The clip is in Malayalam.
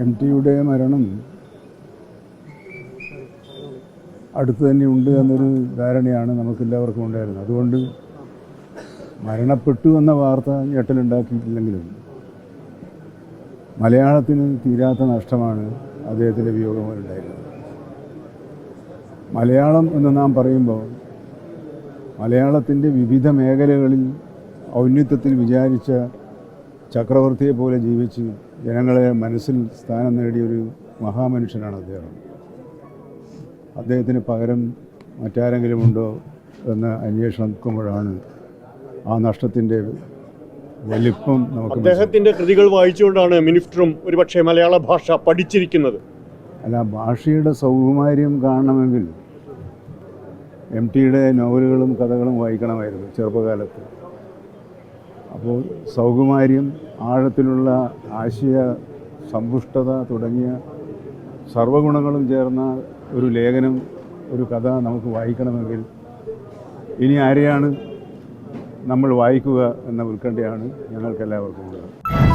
എം ടിയുടെ മരണം അടുത്ത് തന്നെ ഉണ്ട് എന്നൊരു ധാരണയാണ് നമുക്കെല്ലാവർക്കും ഉണ്ടായിരുന്നത്. അതുകൊണ്ട് മരണപ്പെട്ടു എന്ന വാർത്ത ഞെട്ടലുണ്ടാക്കിയിട്ടില്ലെങ്കിലും മലയാളത്തിന് തീരാത്ത നഷ്ടമാണ് അദ്ദേഹത്തിന്റെ വിയോഗം ഉണ്ടായിരുന്നത് മലയാളം എന്ന് നാം പറയുമ്പോൾ മലയാളത്തിന്റെ വിവിധ മേഖലകളിൽ ഔന്നിത്യത്തിൽ വിചാരിച്ച ചക്രവർത്തിയെ പോലെ ജീവിച്ച് ജനങ്ങളെ മനസ്സിൽ സ്ഥാനം നേടിയൊരു മഹാമനുഷ്യനാണ് അദ്ദേഹം. അദ്ദേഹത്തിന് പകരം മറ്റാരെങ്കിലും ഉണ്ടോ എന്ന അന്വേഷണം നിൽക്കുമ്പോഴാണ് ആ നഷ്ടത്തിന്റെ വലിപ്പം നമുക്ക് അദ്ദേഹത്തിന്റെ കൃതികൾ വായിച്ചുകൊണ്ടാണ് മിനിസ്റ്ററും ഒരുപക്ഷെ മലയാള ഭാഷ പഠിച്ചിരിക്കുന്നത്. അല്ല ഭാഷയുടെ സൗകുമാര്യം കാണണമെങ്കിൽ എം ടിയുടെ നോവലുകളും കഥകളും വായിക്കണമായിരുന്നു ചെറുപ്പകാലത്ത്. അപ്പോൾ സൗകുമാര്യം ആഴത്തിലുള്ള ആശയ സമ്പുഷ്ടത തുടങ്ങിയ സർവഗുണങ്ങളും ചേർന്ന ഒരു ലേഖനം ഒരു കഥ നമുക്ക് വായിക്കണമെങ്കിൽ ഇനി ആരെയാണ് നമ്മൾ വായിക്കുക എന്ന ഉത്കണ്ഠയാണ് ഞങ്ങൾക്കെല്ലാവർക്കും ഉള്ളത്.